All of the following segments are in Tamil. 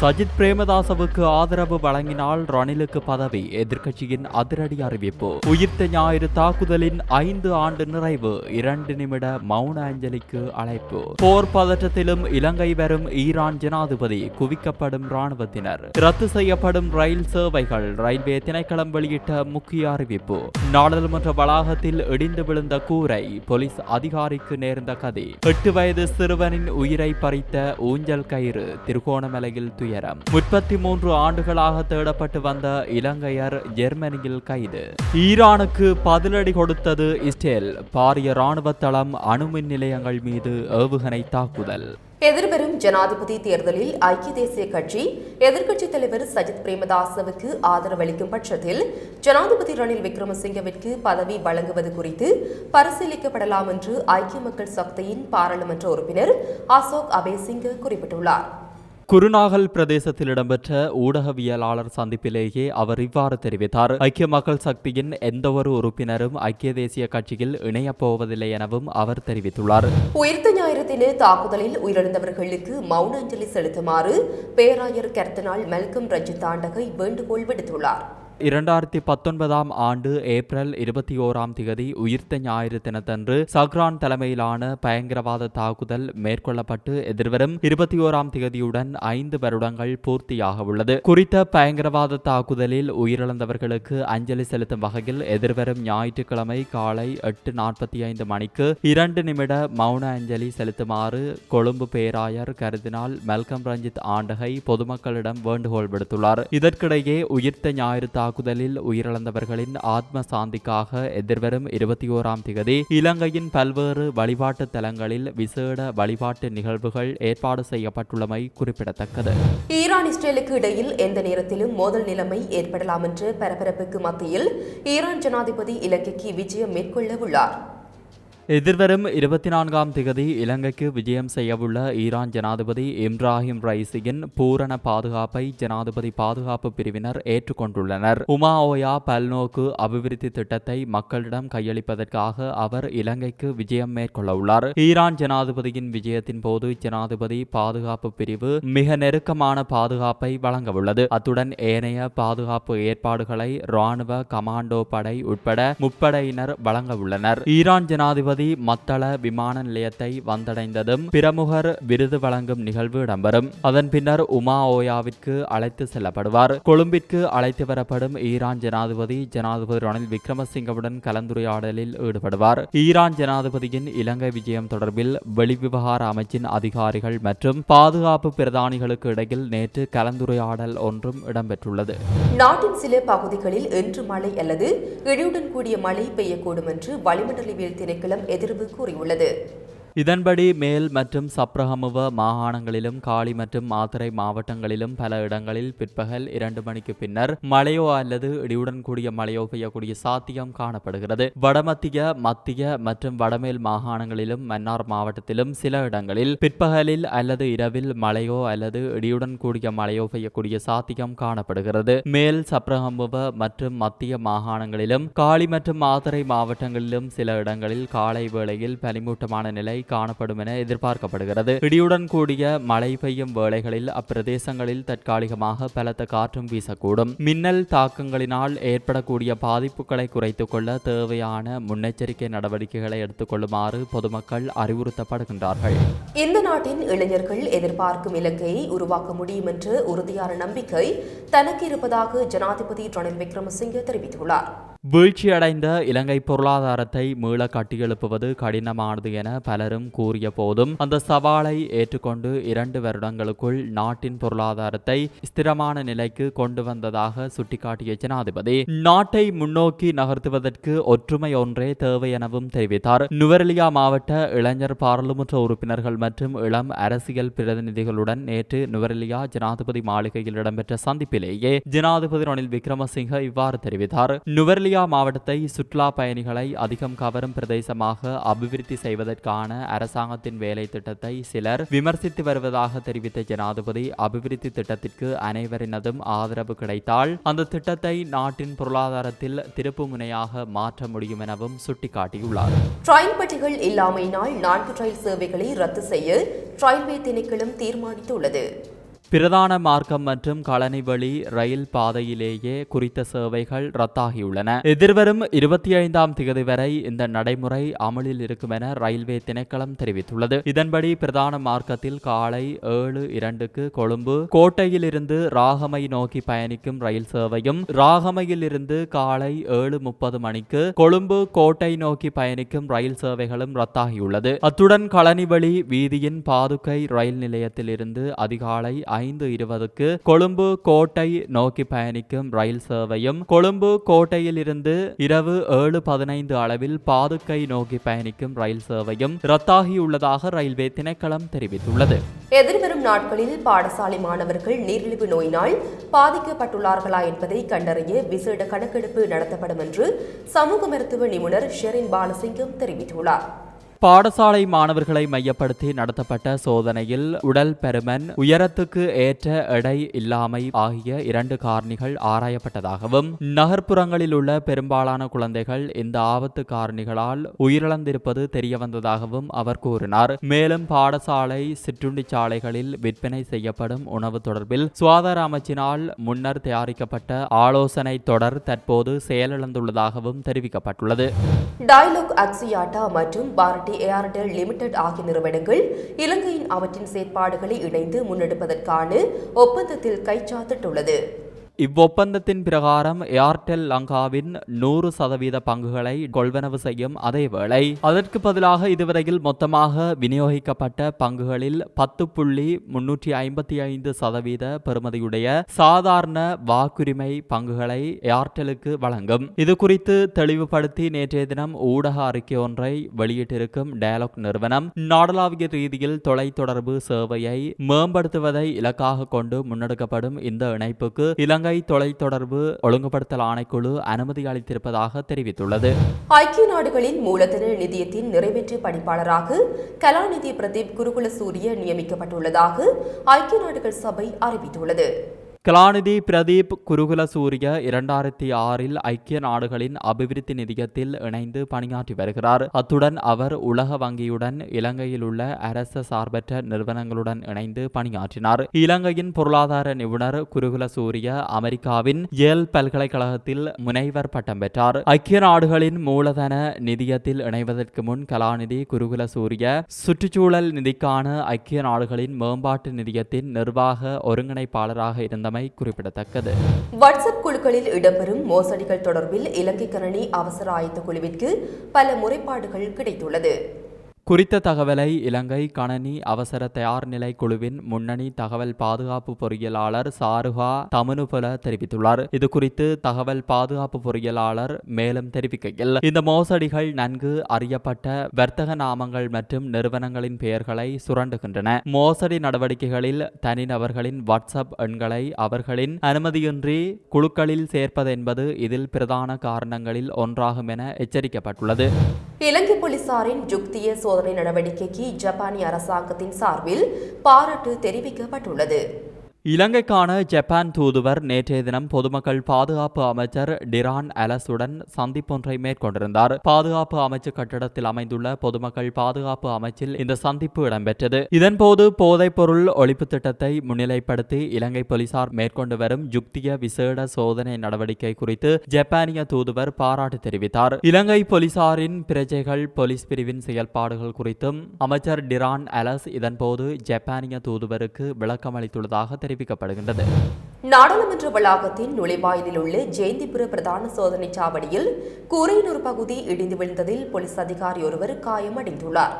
சஜித் பிரேமதாசவுக்கு ஆதரவு வழங்கினால் ரணிலுக்கு பதவி. எதிர்க்கட்சியின் அதிரடி அறிவிப்பு. உயிர்த்த ஞாயிறு தாக்குதலின் ஐந்து ஆண்டு நிறைவு. இரண்டு நிமிட மௌன அஞ்சலிக்கு அழைப்பு. போர் பதற்றத்திலும் இலங்கை வரும் ஈரான் ஜனாதிபதி குவிக்கப்படும் ராணுவத்தினர் ரத்து செய்யப்படும் ரயில் சேவைகள் ரயில்வே திணைக்களம் வெளியிட்ட முக்கிய அறிவிப்பு. நாடாளுமன்ற வளாகத்தில் இடிந்து விழுந்த கூரை போலீஸ் அதிகாரிக்கு நேர்ந்த கதை. எட்டு வயது சிறுவனின் உயிரை பறித்த ஊஞ்சல் கயிறு திருகோணமலையில் துயரம் முப்பத்தி மூன்று ஆண்டுகளாக தேடப்பட்டு வந்த இலங்கையர் ஜெர்மனியில் கைது. ஈரானுக்கு பதிலடி கொடுத்தது இஸ்ரேல். பாரிய ராணுவ தளம் அணுமின் நிலையங்கள் மீது ஏவுகணை தாக்குதல். எதிர்வரும் ஜனாதிபதி தேர்தலில் ஐக்கிய தேசிய கட்சி எதிர்க்கட்சித் தலைவர் சஜித் பிரேமதாசவுக்கு ஆதரவளிக்கும் பட்சத்தில் ஜனாதிபதி ரணில் விக்ரமசிங்கவிற்கு பதவி வழங்குவது குறித்து பரிசீலிக்கப்படலாம் என்று ஐக்கிய மக்கள் சக்தியின் பாராளுமன்ற உறுப்பினர் அசோக் அபேசிங்க குறிப்பிட்டுள்ளார். குருநாகல் பிரதேசத்தில் இடம்பெற்ற ஊடகவியலாளர் சந்திப்பிலேயே அவர் இவ்வாறு தெரிவித்தார். ஐக்கிய மக்கள் சக்தியின் எந்தவொரு உறுப்பினரும் ஐக்கிய தேசிய கட்சியில் இணையப் போவதில்லை எனவும் அவர் தெரிவித்துள்ளார். உயிர்த்த ஞாயிறு தின தாக்குதலில் உயிரிழந்தவர்களுக்கு மௌன அஞ்சலி செலுத்துமாறு பேராயர் கர்த்தனால் மெல்கம் ரஞ்சித் தாண்டகை வேண்டுகோள் விடுத்துள்ளார். இரண்டாயிரத்தி பத்தொன்பதாம் ஆண்டு ஏப்ரல் இருபத்தி ஓராம் திகதி உயிர்த்த ஞாயிறு தினத்தன்று சக்ரான் தலைமையிலான பயங்கரவாத தாக்குதல் மேற்கொள்ளப்பட்டு எதிர்வரும் இருபத்தி ஓராம் திகதியுடன் ஐந்து வருடங்கள் பூர்த்தியாக உள்ளது. குறித்த பயங்கரவாத தாக்குதலில் உயிரிழந்தவர்களுக்கு அஞ்சலி செலுத்தும் வகையில் எதிர்வரும் ஞாயிற்றுக்கிழமை காலை எட்டு நாற்பத்தி ஐந்து மணிக்கு இரண்டு நிமிட மௌன அஞ்சலி செலுத்துமாறு கொழும்பு பேராயர் கருதினால் மெல்கம் ரஞ்சித் ஆண்டகை பொதுமக்களிடம் வேண்டுகோள் விடுத்துள்ளார். இதற்கிடையே உயிர்த்த ஞாயிறு தாக்குதலில் உயிரிழந்தவர்களின் ஆத்ம சாந்திக்காக எதிர்வரும் இருபத்தி ஓராம் திகதி இலங்கையின் பல்வேறு வழிபாட்டு தலங்களில் விசேட வழிபாட்டு நிகழ்வுகள் ஏற்பாடு செய்யப்பட்டுள்ளமை குறிப்பிடத்தக்கது. ஈரான் இஸ்ரேலுக்கு இடையில் எந்த நேரத்திலும் மோதல் நிலைமை ஏற்படலாம் என்ற பரபரப்புக்கு மத்தியில் ஈரான் ஜனாதிபதி இலங்கைக்கு விஜயம் மேற்கொள்ள உள்ளார். எதிர்வரும் இருபத்தி நான்காம் திகதி இலங்கைக்கு விஜயம் செய்யவுள்ள ஈரான் ஜனாதிபதி இம்ராஹிம் ரைசியின் பூரண பாதுகாப்பை ஜனாதிபதி பாதுகாப்பு பிரிவினர் ஏற்றுக்கொண்டுள்ளனர். உமா ஓயா பல்நோக்கு அபிவிருத்தி திட்டத்தை மக்களிடம் கையளிப்பதற்காக அவர் இலங்கைக்கு விஜயம் மேற்கொள்ள உள்ளார் ஈரான் ஜனாதிபதியின் விஜயத்தின் போது ஜனாதிபதி பாதுகாப்பு பிரிவு மிக நெருக்கமான பாதுகாப்பை வழங்கவுள்ளது. அத்துடன் ஏனைய பாதுகாப்பு ஏற்பாடுகளை ராணுவ கமாண்டோ படை உட்பட முப்படையினர் வழங்க உள்ளனர் ஈரான் ஜனாதிபதி திருப்பதி மத்தள விமான நிலையத்தை வந்தடைந்ததும் பிரமுகர் விருது வழங்கும் நிகழ்வு இடம்பெறும். அதன் பின்னர் உமா ஓயாவிற்கு அழைத்து செல்லப்படுவார். கொழும்பிற்கு அழைத்து வரப்படும் ஈரான் ஜனாதிபதி ஜனாதிபதி ரணில் விக்ரமசிங்கவுடன் கலந்துரையாடலில் ஈடுபடுவார். ஈரான் ஜனாதிபதியின் இலங்கை விஜயம் தொடர்பில் வெளிவிவகார அமைச்சின் அதிகாரிகள் மற்றும் பாதுகாப்பு பிரதானிகளுக்கு இடையில் நேற்று கலந்துரையாடல் ஒன்றும் இடம்பெற்றுள்ளது. நாட்டின் சில பகுதிகளில் இன்று மழை அல்லது இடியுடன் கூடிய மழை பெய்யக்கூடும் என்று வளிமண்டலவியல் திணைக்களம் எதிர்வு கூறியுள்ளது. இதன்படி மேல் மற்றும் சப்ரஹமுவ மாகாணங்களிலும் காலி மற்றும் மாத்தறை மாவட்டங்களிலும் பல இடங்களில் பிற்பகல் இரண்டு மணிக்கு பின்னர் மழையோ அல்லது இடியுடன் கூடிய மழையோ பெய்யக்கூடிய சாத்தியம் காணப்படுகிறது. வடமத்திய மத்திய மற்றும் வடமேல் மாகாணங்களிலும் மன்னார் மாவட்டத்திலும் சில இடங்களில் பிற்பகலில் அல்லது இரவில் மழையோ அல்லது இடியுடன் கூடிய மழையோ பெய்யக்கூடிய சாத்தியம் காணப்படுகிறது. மேல் சப்ரஹமுவ மற்றும் மத்திய மாகாணங்களிலும் காலி மற்றும் மாத்தறை மாவட்டங்களிலும் சில இடங்களில் காலை வேளையில் பனிமூட்டமான நிலை காணப்படும் என எதிர்பார்க்கப்படுகிறது. இடியுடன் கூடிய மழை பெய்யும் வேளைகளில் அப்பிரதேசங்களில் தற்காலிகமாக பலத்த காற்றும் வீசக்கூடும். மின்னல் தாக்கங்களினால் ஏற்படக்கூடிய பாதிப்புகளை குறைத்துக் கொள்ள தேவையான முன்னெச்சரிக்கை நடவடிக்கைகளை எடுத்துக்கொள்ளுமாறு பொதுமக்கள் அறிவுறுத்தப்படுகின்றார்கள். இந்த நாட்டின் இளைஞர்கள் எதிர்பார்க்கும் இலங்கையை உருவாக்க முடியும் என்ற உறுதியான நம்பிக்கை தனக்கு இருப்பதாக ஜனாதிபதி ரணில் விக்ரமசிங்கே தெரிவித்துள்ளார். வீழ்ச்சியடைந்த இலங்கை பொருளாதாரத்தை மீள கட்டியெழுப்புவது கடினமானது என பலரும் கூறிய போதும் அந்த சவாலை ஏற்றுக்கொண்டு இரண்டு வருடங்களுக்குள் நாட்டின் பொருளாதாரத்தை ஸ்திரமான நிலைக்கு கொண்டு வந்ததாக சுட்டிக்காட்டிய ஜனாதிபதி நாட்டை முன்னோக்கி நகர்த்துவதற்கு ஒற்றுமை ஒன்றே தேவை எனவும் தெரிவித்தார். நுவரெலியா மாவட்ட இளைஞர் பாராளுமன்ற உறுப்பினர்கள் மற்றும் இளம் அரசியல் பிரதிநிதிகளுடன் நேற்று நுவரெலியா ஜனாதிபதி மாளிகையில் இடம்பெற்ற சந்திப்பிலேயே ஜனாதிபதி ரணில் விக்ரமசிங்க இவ்வாறு தெரிவித்தார். நுவரெலியா விக்டோரியா மாவட்டத்தை சுற்றுலா பயணிகளை அதிகம் கவரும் பிரதேசமாக அபிவிருத்தி செய்வதற்கான அரசாங்கத்தின் வேலை திட்டத்தை சிலர் விமர்சித்து வருவதாக தெரிவித்த ஜனாதிபதி அபிவிருத்தி திட்டத்திற்கு அனைவரினதும் ஆதரவு கிடைத்தால் அந்த திட்டத்தை நாட்டின் பொருளாதாரத்தில் திருப்பு முனையாக மாற்ற முடியும் எனவும் சுட்டிக்காட்டியுள்ளார். ட்ரயல் பெட்டிகள் இல்லாமையினால் நான்கு ரயில் சேவைகளை ரத்து செய்ய ரயில்வே திணைக்களம் தீர்மானித்துள்ளது. பிரதான மார்க்கம் மற்றும் களனிவழி ரயில் பாதையிலேயே குறித்த சேவைகள் ரத்தாகியுள்ளன. எதிர்வரும் இருபத்தி ஐந்தாம் தேதி வரை இந்த நடைமுறை அமலில் இருக்கும் என ரயில்வே திணைக்களம் தெரிவித்துள்ளது. இதன்படி பிரதான மார்க்கத்தில் காலை ஏழு இரண்டுக்கு கொழும்பு கோட்டையிலிருந்து ராகமை நோக்கி பயணிக்கும் ரயில் சேவையும் ராகமையில் இருந்து காலை ஏழு முப்பது மணிக்கு கொழும்பு கோட்டை நோக்கி பயணிக்கும் ரயில் சேவைகளும் ரத்தாகியுள்ளது. அத்துடன் களனிவழி வீதியின் பாதுகை ரயில் நிலையத்தில் இருந்து அதிகாலை ஐந்து இருபதுக்கு கொழும்பு கோட்டை நோக்கி பயணிக்கும் ரயில் சேவையும் கொழும்பு கோட்டையில் இருந்து இரவு ஏழு பதினைந்து அளவில் பாதுக்கை நோக்கி பயணிக்கும் ரயில் சேவையும் ரத்தாகியுள்ளதாக ரயில்வே திணைக்களம் தெரிவித்துள்ளது. எதிர்வரும் நாட்களில் பாடசாலை மாணவர்கள் நீரிழிவு நோயினால் பாதிக்கப்பட்டுள்ளார்களா என்பதை கண்டறிய விசேட கணக்கெடுப்பு நடத்தப்படும் என்று சமூக மருத்துவ நிபுணர் ஷெரின் பாலசிங்கம் தெரிவித்துள்ளார். பாடசாலை மாணவர்களை மையப்படுத்தி நடத்தப்பட்ட சோதனையில் உடல் பெருமன் உயரத்துக்கு ஏற்ற எடை இல்லாமை ஆகிய இரண்டு காரணிகள் ஆராயப்பட்டதாகவும் நகர்ப்புறங்களில் உள்ள பெரும்பாலான குழந்தைகள் இந்த ஆபத்து காரணிகளால் உயிரிழந்திருப்பது தெரியவந்ததாகவும் அவர் கூறினார். மேலும் பாடசாலை சிற்றுண்டிச்சாலைகளில் விற்பனை செய்யப்படும் உணவு தொடர்பில் சுகாதார அமைச்சினால் முன்னர் தயாரிக்கப்பட்ட ஆலோசனை தொடர் தற்போது செயலிழந்துள்ளதாகவும் தெரிவிக்கப்பட்டுள்ளது. டயலாக் அக்சியாட்டா மற்றும் பாரதி ஏர்டெல் லிமிடெட் ஆகிய நிறுவனங்கள் இலங்கையின் அவற்றின் செயற்பாடுகளை இணைந்து முன்னெடுப்பதற்கான ஒப்பந்தத்தில் கைச்சாத்திட்டுள்ளது. இவ்வொப்பந்தத்தின் பிரகாரம் ஏர்டெல் லங்காவின் நூறு சதவீத பங்குகளை கொள்வனவு செய்யும் அதேவேளை அதற்கு பதிலாக இதுவரையில் மொத்தமாக விநியோகிக்கப்பட்ட பங்குகளில் பத்து புள்ளி முன்னூற்றி ஐம்பத்தி ஐந்து சதவீத பெறுமதியுடைய சாதாரண வாக்குரிமை பங்குகளை ஏர்டெலுக்கு வழங்கும். இது குறித்து தெளிவுபடுத்தி நேற்றைய தினம் ஊடக அறிக்கை ஒன்றை வெளியிட்டிருக்கும் டயலாக் நிறுவனம் நாடளாவிய ரீதியில் தொலைத்தொடர்பு சேவையை மேம்படுத்துவதை இலக்காக கொண்டு முன்னெடுக்கப்படும் இந்த இணைப்புக்கு இலங்கை தொலைத்தொடர்பு ஒழுங்குபடுத்தல் ஆணைக்குழு அனுமதி அளித்திருப்பதாக தெரிவித்துள்ளது. ஐக்கிய நாடுகளின் மூலதன நிதியத்தின் நிறைவேற்று பணிப்பாளராக கலாநிதி பிரதீப் குருகுல சூரிய நியமிக்கப்பட்டுள்ளதாக ஐக்கிய நாடுகள் சபை அறிவித்துள்ளது. கலாநிதி பிரதீப் குருகுல சூரிய இரண்டாயிரத்தி ஆறில் ஐக்கிய நாடுகளின் அபிவிருத்தி நிதியத்தில் இணைந்து பணியாற்றி வருகிறார். அத்துடன் அவர் உலக வங்கியுடன் இலங்கையில் உள்ள அரச சார்பற்ற நிறுவனங்களுடன் இணைந்து பணியாற்றினார். இலங்கையின் பொருளாதார நிபுணர் குருகுல சூரிய அமெரிக்காவின் ஏல் பல்கலைக்கழகத்தில் முனைவர் பட்டம் பெற்றார். ஐக்கிய நாடுகளின் மூலதன நிதியத்தில் இணைவதற்கு முன் கலாநிதி குருகுல சூரிய சுற்றுச்சூழல் நிதிக்கான ஐக்கிய நாடுகளின் மேம்பாட்டு நிதியத்தின் நிர்வாக ஒருங்கிணைப்பாளராக இருந்தமை குறிப்பிடத்தக்கது. வாட்ஸ்அப் குழுக்களில் இடம்பெறும் மோசடிகள் தொடர்பில் இலங்கை கணனி அவசர ஆயத்த குழுவிற்கு பல முறைப்பாடுகள் கிடைத்துள்ளது. குறித்த தகவலை இலங்கை கணனி அவசர தயார் நிலை குழுவின் முன்னணி தகவல் பாதுகாப்பு பொறியியலாளர் சாருகா தமனுபல தெரிவித்துள்ளார். இது குறித்து தகவல் பாதுகாப்பு பொறியியலாளர் மேலும் தெரிவிக்கையில் இந்த மோசடிகள் நன்கு அறியப்பட்ட வர்த்தக நாமங்கள் மற்றும் நிறுவனங்களின் பெயர்களை சுரண்டுகின்றன. மோசடி நடவடிக்கைகளில் தனிநபர்களின் வாட்ஸ்அப் எண்களை அவர்களின் அனுமதியின்றி குழுக்களில் சேர்ப்பது என்பது இதில் பிரதான காரணங்களில் ஒன்றாகும் என எச்சரிக்கப்பட்டுள்ளது. இலங்கை போலீசாரின் யுக்திய சோதனை நடவடிக்கைக்கு ஜப்பானிய அரசாங்கத்தின் சார்பில் பாராட்டு தெரிவிக்கப்பட்டுள்ளது. இலங்கைக்கான ஜப்பான் தூதுவர் நேற்றைய தினம் பொதுமக்கள் பாதுகாப்பு அமைச்சர் டிரான் அலஸுடன் சந்திப்பொன்றை மேற்கொண்டிருந்தார். பாதுகாப்பு அமைச்சு கட்டடத்தில் அமைந்துள்ள பொதுமக்கள் பாதுகாப்பு அமைச்சில் இந்த சந்திப்பு இடம்பெற்றது. இதன்போது போதைப்பொருள் ஒழிப்பு திட்டத்தை முன்னிலைப்படுத்தி இலங்கை போலீசார் மேற்கொண்டு வரும் யுக்திய விசேட சோதனை நடவடிக்கை குறித்து ஜப்பானிய தூதுவர் பாராட்டு தெரிவித்தார். இலங்கை போலீசாரின் பிரஜைகள் போலீஸ் பிரிவின் செயல்பாடுகள் குறித்தும் அமைச்சர் டிரான் அலஸ் இதன்போது ஜப்பானிய தூதுவருக்கு விளக்கம் அளித்துள்ளதாக தெரிவிக்கப்படுகின்றது. நாடாளுமன்ற வளாகத்தின் நுழைவாயிலில் உள்ள ஜெயந்திபுர பிரதான சோதனை சாவடியில் கூரையின் ஒரு பகுதி இடிந்து விழுந்ததில் போலீஸ் அதிகாரி ஒருவர் காயமடைந்துள்ளார்.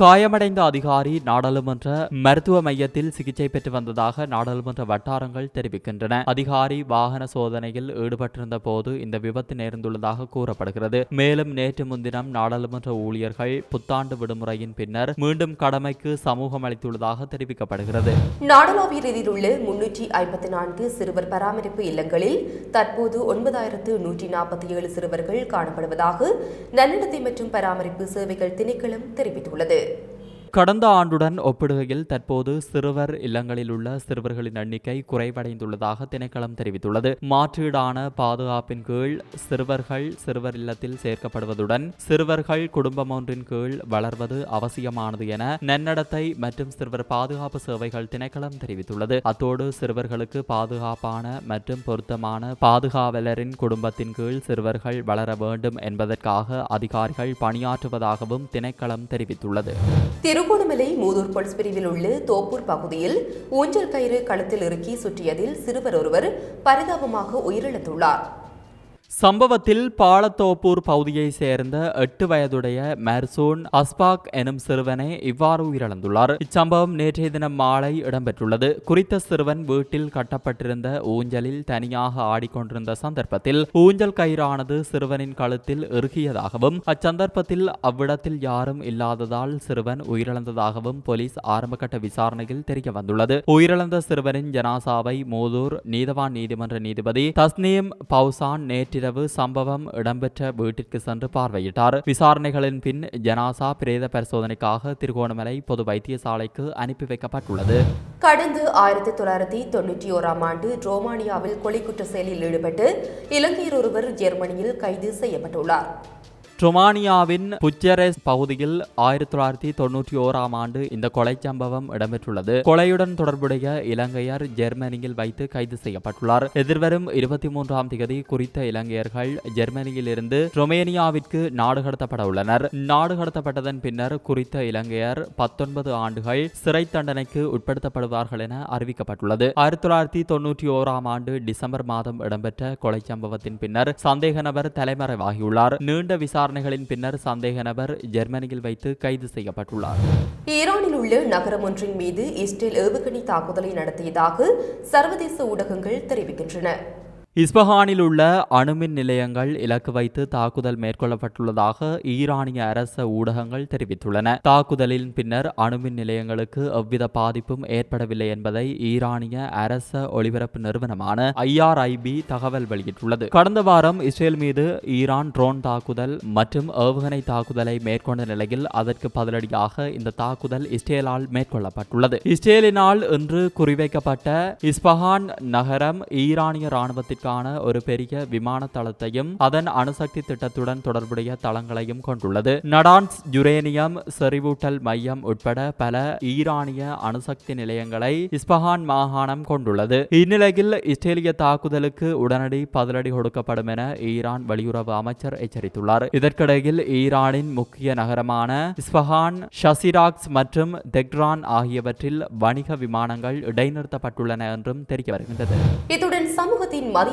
காயமடைந்த அதிகாரி நாடாளுமன்ற மருத்துவ மையத்தில் சிகிச்சை பெற்று வந்ததாக நாடாளுமன்ற வட்டாரங்கள் தெரிவிக்கின்றன. அதிகாரி வாகன சோதனையில் ஈடுபட்டிருந்த போது இந்த விபத்து நேர்ந்துள்ளதாக கூறப்படுகிறது. மேலும் நேற்று முன்தினம் நாடாளுமன்ற ஊழியர்கள் புத்தாண்டு விடுமுறையின் பின்னர் மீண்டும் கடமைக்கு சமூகம் அளித்துள்ளதாக தெரிவிக்கப்படுகிறது. நாடளாவிய ரீதியில் உள்ள முன்னூற்றி ஐம்பத்தி நான்கு சிறுவர் பராமரிப்பு இல்லங்களில் தற்போது ஒன்பதாயிரத்து நூற்றி நாற்பத்தி ஏழு சிறுவர்கள் காணப்படுவதாக நன்னடத்தை மற்றும் பராமரிப்பு சேவைகள் திணைக்களம் தெரிவித்துள்ளது. கடந்த ஆண்டுடன் ஒப்பிடுகையில் தற்போது சிறுவர் இல்லங்களில் உள்ள சிறுவர்களின் எண்ணிக்கை குறைவடைந்துள்ளதாக திணைக்களம் தெரிவித்துள்ளது. மாற்றீடான பாதுகாப்பின் கீழ் சிறுவர்கள் சிறுவர் இல்லத்தில் சேர்க்கப்படுவதுடன் சிறுவர்கள் குடும்பம் ஒன்றின் கீழ் வளர்வது அவசியமானது என நன்னடத்தை மற்றும் சிறுவர் பாதுகாப்பு சேவைகள் திணைக்களம் தெரிவித்துள்ளது. அத்தோடு சிறுவர்களுக்கு பாதுகாப்பான மற்றும் பொருத்தமான பாதுகாவலரின் குடும்பத்தின் கீழ் சிறுவர்கள் வளர வேண்டும் என்பதற்காக அதிகாரிகள் பணியாற்றுவதாகவும் திணைக்களம் தெரிவித்துள்ளது. திருகோணமலை மூதூர் போலீஸ் பிரிவில் உள்ள தோப்பூர் பகுதியில் ஊஞ்சல் கயிறு கழுத்தில் இறுக்கி சுற்றியதில் சிறுவர் ஒருவர் பரிதாபமாக உயிரிழந்துள்ளார். சம்பவத்தில் பாலத்தோப்பூர் பகுதியைச் சேர்ந்த எட்டு வயதுடைய மெர்சூன் அஸ்பாக் எனும் சிறுவனே இவ்வாறு உயிரிழந்துள்ளார். இச்சம்பவம் நேற்றைய தினம் மாலை இடம்பெற்றுள்ளது. குறித்த சிறுவன் வீட்டில் கட்டப்பட்டிருந்த ஊஞ்சலில் தனியாக ஆடிக்கொண்டிருந்த சந்தர்ப்பத்தில் ஊஞ்சல் கயிறானது சிறுவனின் கழுத்தில் இறுகியதாகவும் அச்சந்தர்ப்பத்தில் அவ்விடத்தில் யாரும் இல்லாததால் சிறுவன் உயிரிழந்ததாகவும் போலீஸ் ஆரம்பகட்ட விசாரணையில் தெரிய வந்துள்ளது உயிரிழந்த சிறுவனின் ஜனாசாவை மூதூர் நீதவான் நீதிமன்ற நீதிபதி தஸ்னீம் பவுசான் நேற்றிரவு சம்பவம் இடம்பெற்ற வீட்டிற்கு சென்று பார்வையிட்டார் விசாரணைகளின் பின் ஜனாசா பிரேத பரிசோதனைக்காக திருகோணமலை பொது வைத்தியசாலைக்கு அனுப்பி வைக்கப்பட்டுள்ளது கடந்த ஆயிரத்தி தொள்ளாயிரத்தி தொண்ணூற்றி ஓராம் ஆண்டு ரோமானியாவில் கொலை குற்ற செயலில் ஈடுபட்டு இலங்கையர் ஒருவர் ஜெர்மனியில் கைது செய்யப்பட்டுள்ளார் ரொமானியாவின் புச்சரேஸ் பகுதியில் ஆயிரத்தி தொள்ளாயிரத்தி தொண்ணூற்றி ஓராம் ஆண்டு இந்த கொலை சம்பவம் இடம்பெற்றுள்ளது. கொலையுடன் தொடர்புடைய இலங்கையர் ஜெர்மனியில் வைத்து கைது செய்யப்பட்டுள்ளார். எதிர்வரும் இருபத்தி மூன்றாம் தேதி குறித்த இலங்கையர்கள் ஜெர்மனியில் இருந்து ரொமேனியாவிற்கு நாடு கடத்தப்பட உள்ளனர். நாடு கடத்தப்பட்டதன் பின்னர் குறித்த இலங்கையர் பத்தொன்பது ஆண்டுகள் சிறை தண்டனைக்கு உட்படுத்தப்படுவார்கள் என அறிவிக்கப்பட்டுள்ளது. ஆயிரத்தி தொள்ளாயிரத்தி தொண்ணூற்றி ஓராம் ஆண்டு டிசம்பர் மாதம் இடம்பெற்ற கொலை சம்பவத்தின் பின்னர் சந்தேக நபர் தலைமறைவாகியுள்ளார். நீண்ட விசாரணை விசாரணைகளின் பின்னர் சந்தேக நபர் ஜெர்மனியில் வைத்து கைது செய்யப்பட்டுள்ளார். ஈரானில் உள்ள நகரம் ஒன்றின் மீது இஸ்ரேல் ஏவுகணை தாக்குதலை நடத்தியதாக சர்வதேச ஊடகங்கள் தெரிவிக்கின்றன. இஸ்பஹானில் உள்ள அணுமின் நிலையங்கள் இலக்கு வைத்து தாக்குதல் மேற்கொள்ளப்பட்டுள்ளதாக ஈரானிய அரச ஊடகங்கள் தெரிவித்துள்ளன. தாக்குதலின் பின்னர் அணுமின் நிலையங்களுக்கு எவ்வித பாதிப்பும் ஏற்படவில்லை என்பதை ஈரானிய அரச ஒளிபரப்பு நிறுவனமான ஐஆர்ஐபி தகவல் வெளியிட்டுள்ளது. கடந்த வாரம் இஸ்ரேல் மீது ஈரான் ட்ரோன் தாக்குதல் மற்றும் ஏவுகணை தாக்குதலை மேற்கொண்ட நிலையில் அதற்கு பதிலடியாக இந்த தாக்குதல் இஸ்ரேலால் மேற்கொள்ளப்பட்டுள்ளது. இஸ்ரேலினால் இன்று குறிவைக்கப்பட்ட இஸ்பஹான் நகரம் ஈரானிய ராணுவத்திற்கு இதற்கான ஒரு பெரிய விமான தளத்தையும் அதன் அணுசக்தி திட்டத்துடன் தொடர்புடைய தளங்களையும் கொண்டுள்ளது. நடான்ஸ் யுரேனியம் செறிவூட்டல் மையம் உட்பட பல ஈரானிய அணுசக்தி நிலையங்களை இஸ்பஹான் மாகாணம் கொண்டுள்ளது. இந்நிலையில் இஸ்ரேலிய தாக்குதலுக்கு உடனடி பதிலடி கொடுக்கப்படும் என ஈரான் வெளியுறவு அமைச்சர் எச்சரித்துள்ளார். இதற்கிடையில் ஈரானின் முக்கிய நகரமான இஸ்பஹான் ஷசிராக்ஸ் மற்றும் தெக்ரான் ஆகியவற்றில் வணிக விமானங்கள் இடைநிறுத்தப்பட்டுள்ளன என்றும் தெரிய வருகின்றது. இத்துடன் சமூகத்தின் மதிய